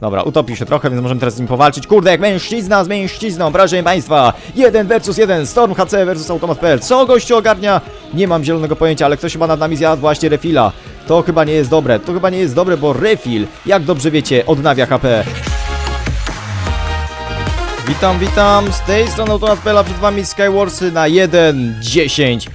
Dobra, utopił się trochę, więc możemy teraz z nim powalczyć. Kurde, jak mężczyzna z mężczyzną, proszę państwa. Jeden versus jeden, Storm HC versus Automat.pl. Co gościu ogarnia? Nie mam zielonego pojęcia, ale ktoś chyba nad nami zjadł właśnie refila. To chyba nie jest dobre, to chyba nie jest dobre, bo refil, jak dobrze wiecie, odnawia HP. Witam, witam, z tej strony Automat.pl, przed wami Skywarsy na 1.10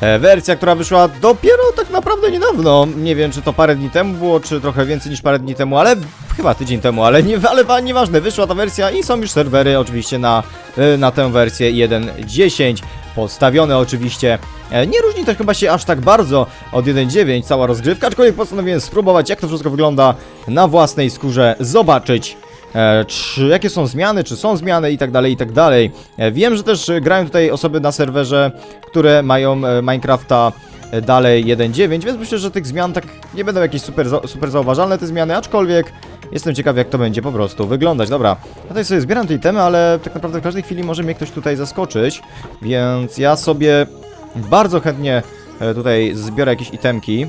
e, Wersja, która wyszła dopiero tak naprawdę niedawno Nie wiem, czy to parę dni temu było, czy trochę więcej niż parę dni temu, ale chyba tydzień temu Ale, nie, ale wa- nieważne, wyszła ta wersja i są już serwery oczywiście na, e, na tę wersję 1.10 Postawione oczywiście E, Nie różni to chyba się aż tak bardzo od 1.9 cała rozgrywka, aczkolwiek postanowiłem spróbować jak to wszystko wygląda na własnej skórze, zobaczyć e, czy jakie są zmiany, czy są zmiany i tak dalej, i tak dalej. Wiem, że też grają tutaj osoby na serwerze, które mają Minecrafta dalej 1.9, więc myślę, że tych zmian tak nie będą jakieś super, super zauważalne te zmiany, aczkolwiek jestem ciekaw jak to będzie po prostu wyglądać. Dobra, ja tutaj sobie zbieram te itemy, ale tak naprawdę w każdej chwili może mnie ktoś tutaj zaskoczyć, więc ja sobie bardzo chętnie e, tutaj zbiorę jakieś itemki.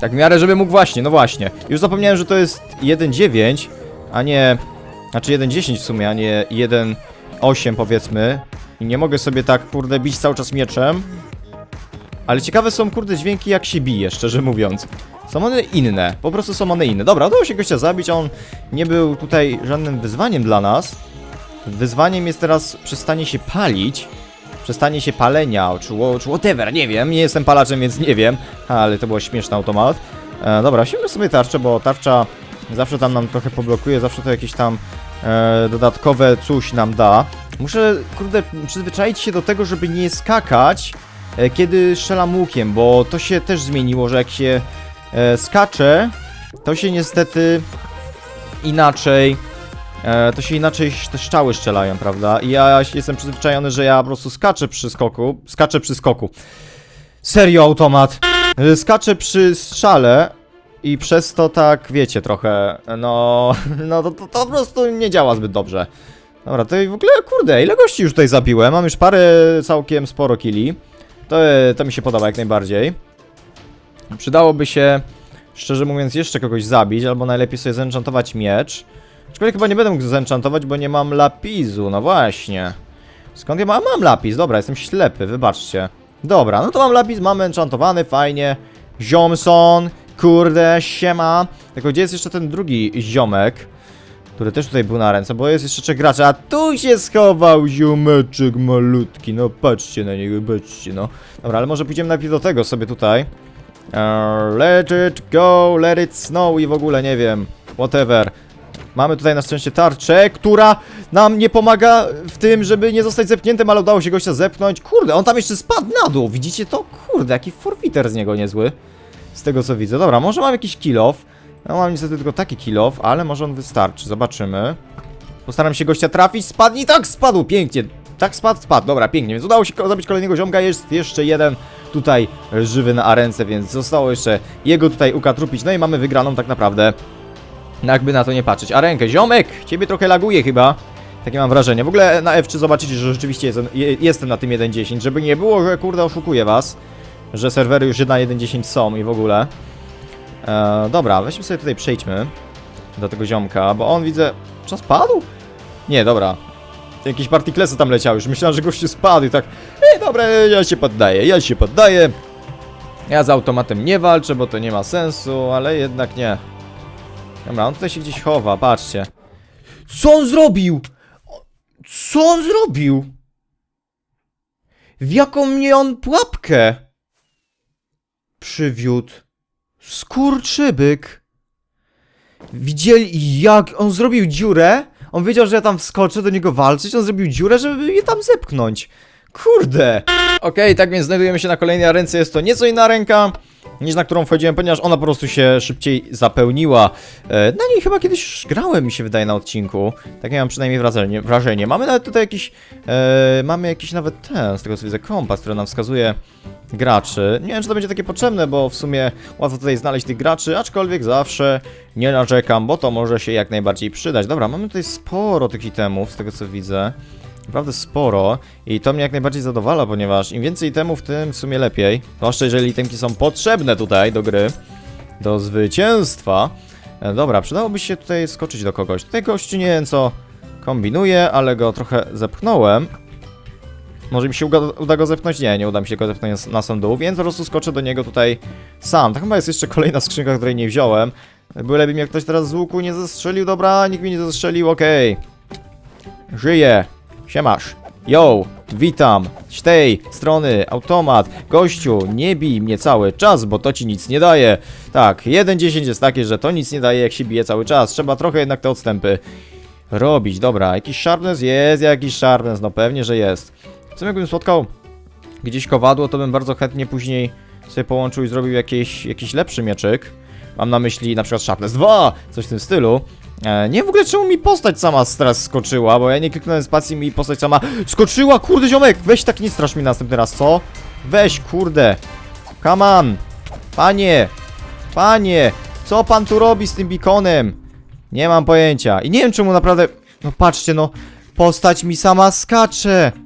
Tak w miarę, żeby mógł właśnie, no właśnie. Już zapomniałem, że to jest 1.9, a nie... Znaczy 1.10 w sumie, a nie 1.8 powiedzmy. I nie mogę sobie tak, kurde, bić cały czas mieczem. Ale ciekawe są, kurde, dźwięki jak się bije, szczerze mówiąc. Są one inne, po prostu są one inne. Dobra, udało się gościa zabić, on nie był tutaj żadnym wyzwaniem dla nas. Wyzwaniem jest teraz przestanie się palić. Przestanie się palenia, czy, czy whatever, nie wiem, nie jestem palaczem, więc nie wiem. Ale to było śmieszny automat. E, dobra, sięgnę sobie tarczę, bo tarcza zawsze tam nam trochę poblokuje, zawsze to jakieś tam e, dodatkowe coś nam da. Muszę, kurde, przyzwyczaić się do tego, żeby nie skakać, e, kiedy strzelam łukiem, bo to się też zmieniło, że jak się e, skacze, to się niestety inaczej e, to się inaczej te strzały strzelają, prawda? I ja jestem przyzwyczajony, że ja po prostu skaczę przy skoku, skaczę przy skoku. Serio automat. E, Skaczę przy strzale i przez to tak, wiecie, trochę, no, no to, to, to po prostu nie działa zbyt dobrze. Dobra, to i w ogóle, kurde, ile gości już tutaj zabiłem? Mam już parę całkiem sporo killi. To, to mi się podoba jak najbardziej. Przydałoby się, szczerze mówiąc, jeszcze kogoś zabić, albo najlepiej sobie zenchantować miecz. Aczkolwiek chyba nie będę mógł zenchantować, bo nie mam lapisu, no właśnie. Skąd ja mam? Mam lapis, dobra, jestem ślepy, wybaczcie. Dobra, no to mam lapis, mam enchantowany, fajnie. Ziomson, kurde, siema. Tylko gdzie jest jeszcze ten drugi ziomek? Który też tutaj był na ręce, bo jest jeszcze trzech graczy, a tu się schował ziomeczek malutki, no patrzcie na niego, patrzcie, no. Dobra, ale może pójdziemy najpierw do tego sobie tutaj. Eee, let it go, let it snow i w ogóle nie wiem, whatever. Mamy tutaj na szczęście tarczę, która nam nie pomaga w tym, żeby nie zostać zepchniętym, ale udało się gościa zepchnąć. Kurde, on tam jeszcze spadł na dół, widzicie to? Kurde, jaki forfiter z niego niezły. Z tego co widzę. Dobra, może mam jakiś kill off. No mam niestety tylko taki kill off, ale może on wystarczy, zobaczymy. Postaram się gościa trafić, spadł i tak spadł, pięknie. Tak spadł, spadł, dobra, pięknie, więc udało się zabić kolejnego ziomka, jest jeszcze jeden tutaj żywy na arence, więc zostało jeszcze jego tutaj ukatrupić, no i mamy wygraną tak naprawdę. No jakby na to nie patrzeć. A rękę, ziomek! Ciebie trochę laguje chyba. Takie mam wrażenie. W ogóle na F3 zobaczycie, że rzeczywiście jestem, je- jestem na tym 1.10, żeby nie było, że kurde oszukuję was, że serwery już na 1.10 są i w ogóle. E, dobra, weźmy sobie tutaj przejdźmy do tego ziomka, bo on widzę... Czy spadł? Nie, dobra. Jakieś partiklesy tam leciały, już myślałem, że gościu spadł i tak... Ej, dobra, ja się poddaję, ja się poddaję. Ja z automatem nie walczę, bo to nie ma sensu, ale jednak nie. Dobra, on tutaj się gdzieś chowa, patrzcie. Co on zrobił? Co on zrobił? W jaką mnie on pułapkę przywiódł? Skurczybyk. Widzieli jak on zrobił dziurę? On wiedział, że ja tam wskoczę do niego walczyć, on zrobił dziurę, żeby mnie tam zepchnąć. Kurde. Okej, tak więc znajdujemy się na kolejnej arence, jest to nieco inna ręka niż na którą wchodziłem, ponieważ ona po prostu się szybciej zapełniła. E, na niej chyba kiedyś grałem, mi się wydaje, na odcinku. Takie mam przynajmniej wrażenie. wrażenie. Mamy nawet tutaj jakiś, e, mamy jakiś nawet ten, z tego co widzę, kompas, który nam wskazuje graczy. Nie wiem, czy to będzie takie potrzebne, bo w sumie łatwo tutaj znaleźć tych graczy, aczkolwiek zawsze nie narzekam, bo to może się jak najbardziej przydać. Dobra, mamy tutaj sporo tych itemów, z tego co widzę. Naprawdę sporo i to mnie jak najbardziej zadowala, ponieważ im więcej itemów, tym w sumie lepiej. Zwłaszcza jeżeli itemki są potrzebne tutaj do gry, do zwycięstwa. E, dobra, przydałoby się tutaj skoczyć do kogoś. Tutaj gościu nie wiem co kombinuje, ale go trochę zepchnąłem. Może mi się uda, uda go zepchnąć? Nie, nie uda mi się go zepchnąć na sam dół, więc po prostu skoczę do niego tutaj sam. To chyba jest jeszcze kolejna skrzynka, której nie wziąłem. Byleby mnie ktoś teraz z łuku nie zestrzelił. Dobra, nikt mnie nie zestrzelił, okej. Żyję. Siemasz. Yo, witam. Z tej strony automat. Gościu, nie bij mnie cały czas, bo to ci nic nie daje. Tak, 1.10 jest takie, że to nic nie daje, jak się bije cały czas. Trzeba trochę jednak te odstępy robić. Dobra, jakiś sharpness? Jest jakiś sharpness, no pewnie, że jest. Co jakbym spotkał gdzieś kowadło, to bym bardzo chętnie później sobie połączył i zrobił jakiś, jakiś lepszy mieczyk. Mam na myśli na przykład Sharpness 2, coś w tym stylu. E, nie w ogóle czemu mi postać sama teraz skoczyła, bo ja nie kliknąłem spacji mi postać sama skoczyła, kurde ziomek, weź tak nie strasz mi następny raz, co? Weź, kurde. Come on. Panie, panie, co pan tu robi z tym beaconem? Nie mam pojęcia. I nie wiem czemu naprawdę, no patrzcie no, postać mi sama skacze.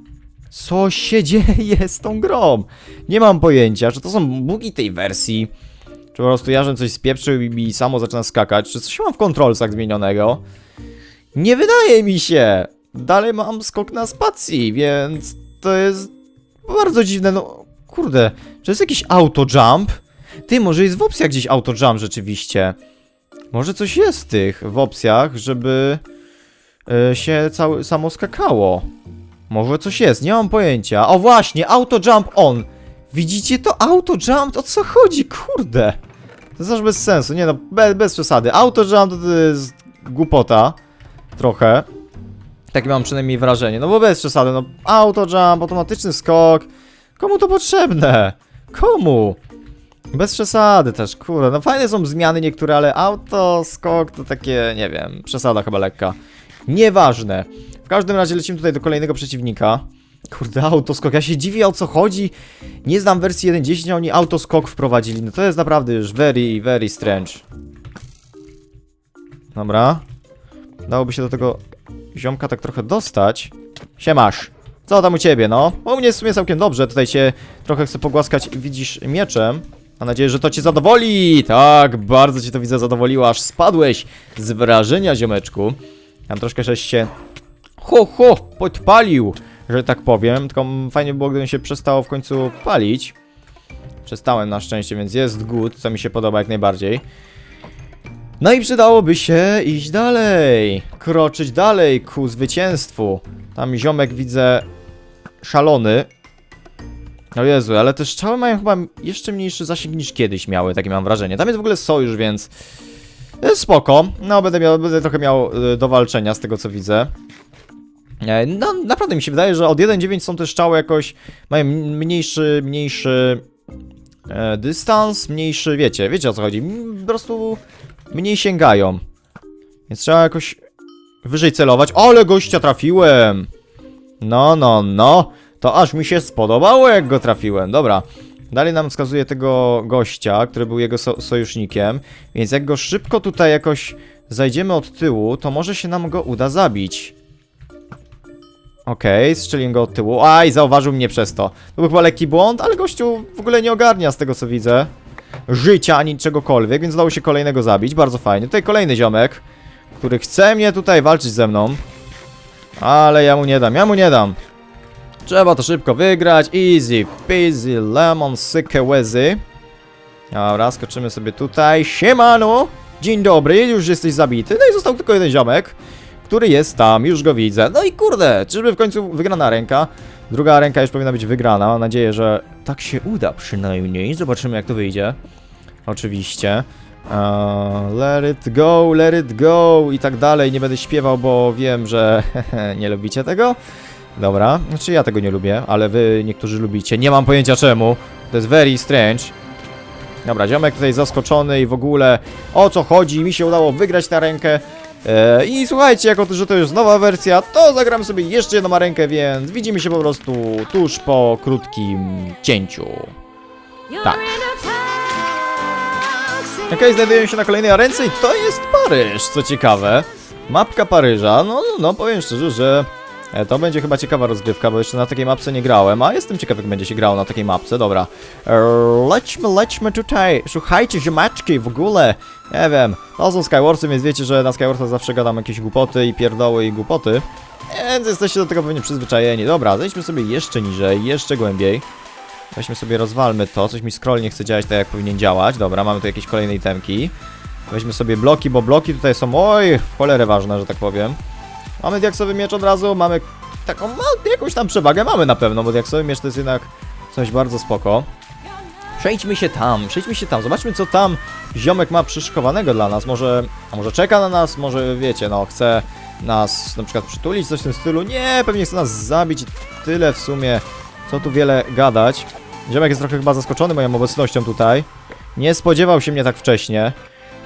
Co się dzieje z tą grą? Nie mam pojęcia, czy to są bugi tej wersji, czy po prostu ja żem coś spieprzył i mi samo zaczyna skakać, czy coś mam w kontrolsach zmienionego. Nie wydaje mi się! Dalej mam skok na spacji, więc to jest bardzo dziwne, no kurde, czy jest jakiś auto jump? Ty, może jest w opcjach gdzieś auto jump rzeczywiście. Może coś jest w tych w opcjach, żeby y, się całe, samo skakało. Może coś jest, nie mam pojęcia. O właśnie, auto jump on. Widzicie to auto jump? O co chodzi? Kurde. To jest aż bez sensu, nie no, bez, bez przesady. Auto jump to jest głupota. Trochę. Takie mam przynajmniej wrażenie. No bo bez przesady, no auto jump, automatyczny skok. Komu to potrzebne? Komu? Bez przesady też, kurde. No fajne są zmiany niektóre, ale auto, skok to takie, nie wiem, przesada chyba lekka. Nieważne. Każdym razie lecimy tutaj do kolejnego przeciwnika. Kurde, autoskok, ja się dziwię o co chodzi. Nie znam wersji 1.10, a oni autoskok wprowadzili. No to jest naprawdę już very, very strange. Dobra. Dałoby się do tego ziomka tak trochę dostać. Siemasz. Co tam u ciebie, no? U mnie jest w sumie całkiem dobrze. Tutaj cię trochę chcę pogłaskać, widzisz, mieczem. Mam nadzieję, że to cię zadowoli. Tak, bardzo cię to widzę zadowoliło, aż spadłeś z wrażenia, ziomeczku. Tam troszkę żeś się ho, ho, podpalił, że tak powiem. Tylko fajnie było, gdybym się przestało w końcu palić. Przestałem na szczęście, więc jest good, co mi się podoba jak najbardziej. No i przydałoby się iść dalej, kroczyć dalej ku zwycięstwu. Tam ziomek widzę szalony. O Jezu, ale te strzały mają chyba jeszcze mniejszy zasięg niż kiedyś miały, takie mam wrażenie. Tam jest w ogóle sojusz, więc jest spoko. No, będę, miał, będę trochę miał y, do walczenia z tego, co widzę. E, No, naprawdę mi się wydaje, że od 1.9 są te strzały jakoś, mają mniejszy, mniejszy e, dystans, mniejszy, wiecie, wiecie o co chodzi, po prostu mniej sięgają. Więc trzeba jakoś wyżej celować. Ale gościa trafiłem! No, no, no. To aż mi się spodobało, jak go trafiłem. Dobra. Dalej nam wskazuje tego gościa, który był jego so sojusznikiem. Więc jak go szybko tutaj jakoś zajdziemy od tyłu, to może się nam go uda zabić. Okej, strzeliłem go od tyłu. Aj, zauważył mnie przez to. To był chyba lekki błąd, ale gościu w ogóle nie ogarnia z tego co widzę. Życia ani czegokolwiek, więc udało się kolejnego zabić. Bardzo fajnie. Tutaj kolejny ziomek, który chce mnie tutaj walczyć ze mną. Ale ja mu nie dam, ja mu nie dam. Trzeba to szybko wygrać. Easy peasy, lemon syke łezy. Dobra, skoczymy sobie tutaj. Siemano! Dzień dobry, już jesteś zabity. No i został tylko jeden ziomek, który jest tam, już go widzę. No i kurde, czyżby w końcu wygrana ręka? Druga ręka już powinna być wygrana. Mam nadzieję, że tak się uda przynajmniej. Zobaczymy jak to wyjdzie. Oczywiście. Eee, let it go, let it go i tak dalej. Nie będę śpiewał, bo wiem, że nie lubicie tego. Dobra, znaczy ja tego nie lubię, ale wy niektórzy lubicie. Nie mam pojęcia czemu. To jest very strange. Dobra, ziomek tutaj zaskoczony i w ogóle o co chodzi, mi się udało wygrać tę rękę. E, I słuchajcie, jako to, że to już nowa wersja, to zagram sobie jeszcze jedną rękę, więc widzimy się po prostu tuż po krótkim cięciu. Tak. Okej, znajdujemy się na kolejnej arence i to jest Paryż, co ciekawe. Mapka Paryża, no, no, powiem szczerze, że To będzie chyba ciekawa rozgrywka, bo jeszcze na takiej mapce nie grałem, a jestem ciekaw jak będzie się grało na takiej mapce, dobra. E, Lećmy, lećmy tutaj, słuchajcie ziomeczki, w ogóle, nie wiem, to są Skywarsy, więc wiecie, że na Skywarsach zawsze gadam jakieś głupoty i pierdoły i głupoty, więc jesteście do tego pewnie przyzwyczajeni. Dobra, zejdźmy sobie jeszcze niżej, jeszcze głębiej. Weźmy sobie, rozwalmy to, coś mi scroll nie chce działać tak jak powinien działać, dobra, mamy tu jakieś kolejne itemki. Weźmy sobie bloki, bo bloki tutaj są, oj, w cholerę ważne, że tak powiem. Mamy diaksowy miecz od razu, mamy taką, no, jakąś tam przewagę mamy na pewno, bo diaksowy miecz to jest jednak coś bardzo spoko. Przejdźmy się tam, przejdźmy się tam, zobaczmy co tam ziomek ma przyszykowanego dla nas, może, a może czeka na nas, może wiecie, no chce nas na przykład przytulić, coś w tym stylu, nie, pewnie chce nas zabić tyle w sumie, co tu wiele gadać. Ziomek jest trochę chyba zaskoczony moją obecnością tutaj, nie spodziewał się mnie tak wcześnie,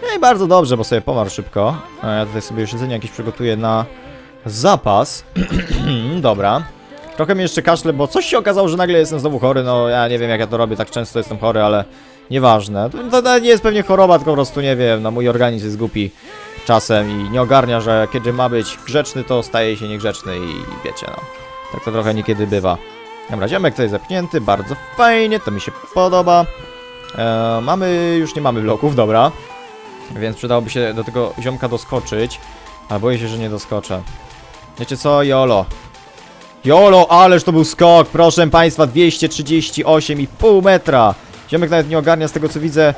no i bardzo dobrze, bo sobie pomarł szybko, a ja tutaj sobie już jedzenie jakieś przygotuję na zapas, dobra. Trochę mi jeszcze kaszle, bo coś się okazało, że nagle jestem znowu chory, no ja nie wiem jak ja to robię, tak często jestem chory, ale nieważne. To, to nie jest pewnie choroba, tylko po prostu nie wiem, no mój organizm jest głupi czasem i nie ogarnia, że kiedy ma być grzeczny, to staje się niegrzeczny i wiecie, no. Tak to trochę niekiedy bywa. Dobra, ziomek tutaj zapnięty, bardzo fajnie, to mi się podoba. E, mamy, już nie mamy bloków, dobra. Więc przydałoby się do tego ziomka doskoczyć, a boję się, że nie doskoczę. Wiecie co, Jolo. Jolo, ależ to był skok, proszę państwa, 238,5 metra. Ziomek nawet nie ogarnia z tego co widzę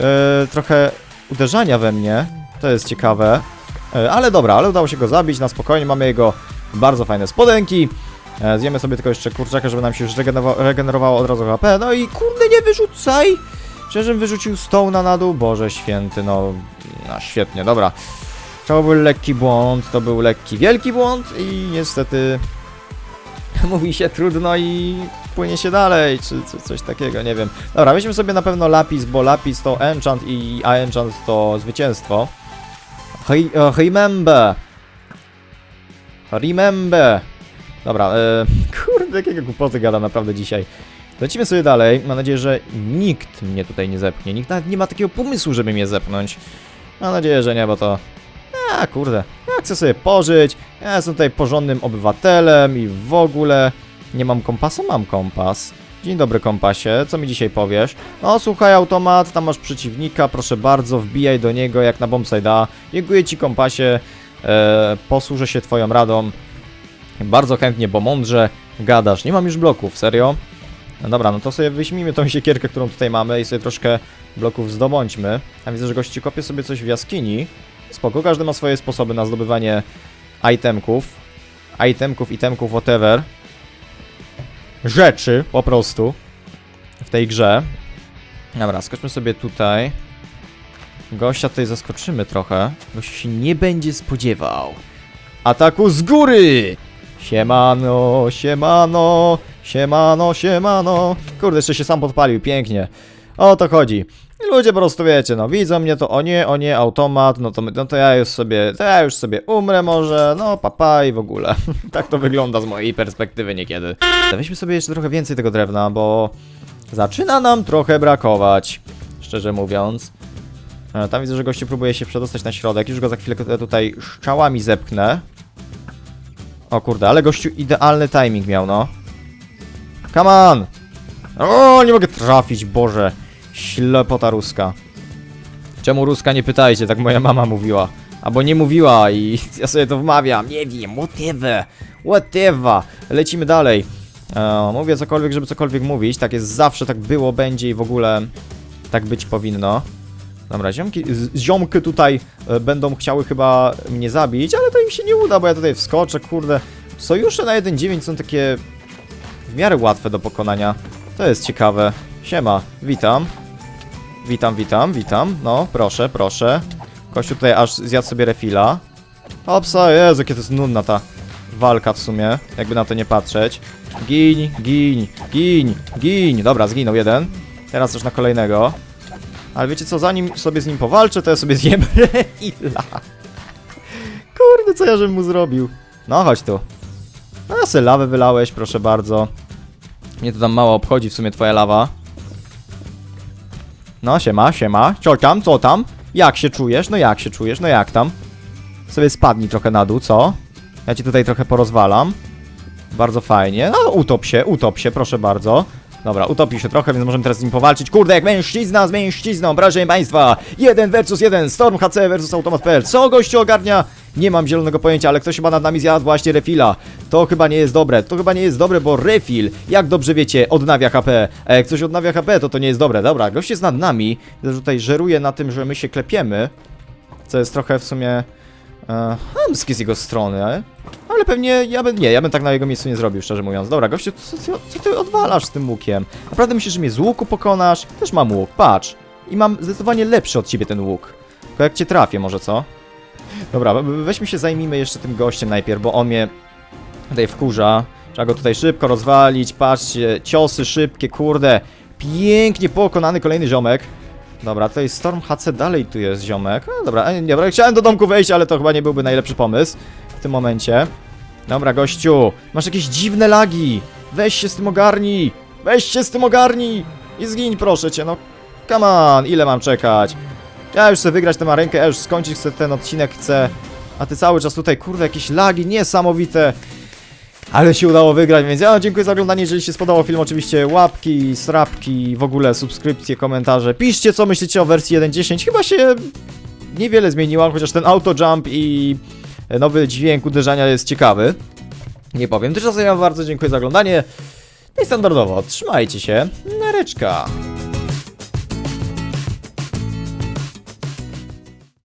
e, trochę uderzania we mnie. To jest ciekawe. E, ale dobra, ale udało się go zabić na spokojnie. Mamy jego bardzo fajne spodenki. E, zjemy sobie tylko jeszcze kurczaka, żeby nam się już regenerowa- regenerowało od razu HP. No i kurde, nie wyrzucaj! Szczerze wyrzucił stołna na dół. Boże święty, no, no świetnie, dobra. To był lekki błąd, to był lekki, wielki błąd i niestety mówi się trudno i płynie się dalej, czy, czy coś takiego, nie wiem. Dobra, weźmy sobie na pewno lapis, bo lapis to enchant i a enchant to zwycięstwo. Hej, remember. Remember. Dobra, e, kurde, jakiego głupoty gada naprawdę dzisiaj. Lecimy sobie dalej. Mam nadzieję, że nikt mnie tutaj nie zepchnie. Nikt nawet nie ma takiego pomysłu, żeby mnie zepchnąć. Mam nadzieję, że nie, bo to... A, kurde. Ja chcę sobie pożyć. Ja jestem tutaj porządnym obywatelem i w ogóle... Nie mam kompasa? Mam kompas. Dzień dobry, kompasie. Co mi dzisiaj powiesz? No, słuchaj, automat, tam masz przeciwnika, proszę bardzo, wbijaj do niego jak na bombside'a. Dziękuję ci, kompasie. E, posłużę się twoją radą. Bardzo chętnie, bo mądrze gadasz. Nie mam już bloków, serio? No dobra, no to sobie wyśmijmy tą siekierkę, którą tutaj mamy i sobie troszkę bloków zdobądźmy. A widzę, że gości kopie sobie coś w jaskini. Spoko, każdy ma swoje sposoby na zdobywanie itemków. Itemków, itemków, whatever. Rzeczy, po prostu. W tej grze. Dobra, skoczmy sobie tutaj. Gościa tutaj zaskoczymy trochę. Gość się nie będzie spodziewał. Ataku z góry! Siemano, siemano, siemano, siemano. Kurde, jeszcze się sam podpalił, pięknie. O to chodzi. I ludzie po prostu wiecie, no widzą mnie to, o nie, o nie, automat, no to, no to ja już sobie, to ja już sobie umrę może, no papa i w ogóle. tak to wygląda z mojej perspektywy niekiedy. Weźmy sobie jeszcze trochę więcej tego drewna, bo zaczyna nam trochę brakować, szczerze mówiąc. E, Tam widzę, że gościu próbuje się przedostać na środek, już go za chwilę tutaj szczałami zepchnę. O kurde, ale gościu idealny timing miał, no. Come on! O, nie mogę trafić, Boże. Ślepota ruska. Czemu ruska nie pytajcie, tak moja mama mówiła. Albo nie mówiła i ja sobie to wmawiam. Nie wiem, whatever. Whatever. Lecimy dalej. E, mówię cokolwiek, żeby cokolwiek mówić. Tak jest zawsze, tak było, będzie i w ogóle tak być powinno. Dobra, ziomki, z- ziomky tutaj e, będą chciały chyba mnie zabić, ale to im się nie uda, bo ja tutaj wskoczę, kurde. Sojusze na 1.9 są takie w miarę łatwe do pokonania. To jest ciekawe. Siema, witam. Witam, witam, witam. No, proszę, proszę. Kościół tutaj aż zjadł sobie refila. Opsa, Jezu, jakie to jest nudna ta walka w sumie, jakby na to nie patrzeć. Giń, giń, giń, giń. Dobra, zginął jeden. Teraz też na kolejnego. Ale wiecie co, zanim sobie z nim powalczę, to ja sobie zjem refila. Kurde, co ja żebym mu zrobił? No, chodź tu. No, se lawę wylałeś, proszę bardzo. Mnie to tam mało obchodzi w sumie twoja lawa. No, siema, siema. Co tam, co tam? Jak się czujesz? No jak się czujesz? No jak tam? Sobie spadnij trochę na dół, co? Ja ci tutaj trochę porozwalam. Bardzo fajnie. No, utop się, utop się, proszę bardzo. Dobra, utopił się trochę, więc możemy teraz z nim powalczyć. Kurde, jak mężczyzna z mężczyzną, proszę państwa. Jeden versus jeden, Storm HC versus Automat.pl. Co gościu ogarnia? Nie mam zielonego pojęcia, ale ktoś chyba nad nami zjadł właśnie refila. To chyba nie jest dobre, to chyba nie jest dobre, bo refil, jak dobrze wiecie, odnawia HP. A jak coś odnawia HP, to to nie jest dobre. Dobra, gość jest nad nami. Tutaj żeruje na tym, że my się klepiemy. Co jest trochę w sumie e, chamskie z jego strony, ale, ale pewnie ja bym, nie, ja bym tak na jego miejscu nie zrobił, szczerze mówiąc. Dobra, gościu, co, co, co ty odwalasz z tym łukiem? Naprawdę myślisz, że mnie z łuku pokonasz? Też mam łuk, patrz. I mam zdecydowanie lepszy od ciebie ten łuk. Tylko jak cię trafię może, co? Dobra, we- weźmy się, zajmijmy jeszcze tym gościem najpierw, bo on mnie tutaj wkurza. Trzeba go tutaj szybko rozwalić, patrzcie, ciosy szybkie, kurde. Pięknie pokonany kolejny ziomek. Dobra, tutaj Storm HC dalej tu jest ziomek. No dobra, e, dobra, chciałem do domku wejść, ale to chyba nie byłby najlepszy pomysł w tym momencie. Dobra, gościu, masz jakieś dziwne lagi. Weź się z tym ogarnij. Weź się z tym ogarnij. I zgiń, proszę cię, no. Come on, ile mam czekać? Ja już chcę wygrać tę rękę, ja już skończyć chcę ten odcinek, chcę. A ty cały czas tutaj, kurde, jakieś lagi niesamowite. Ale się udało wygrać, więc ja dziękuję za oglądanie. Jeżeli się spodobał film, oczywiście łapki, srapki, w ogóle subskrypcje, komentarze. Piszcie, co myślicie o wersji 1.10. Chyba się niewiele zmieniła, chociaż ten auto jump i nowy dźwięk uderzania jest ciekawy. Nie powiem. Tymczasem ja bardzo dziękuję za oglądanie. No i standardowo, trzymajcie się. Nareczka.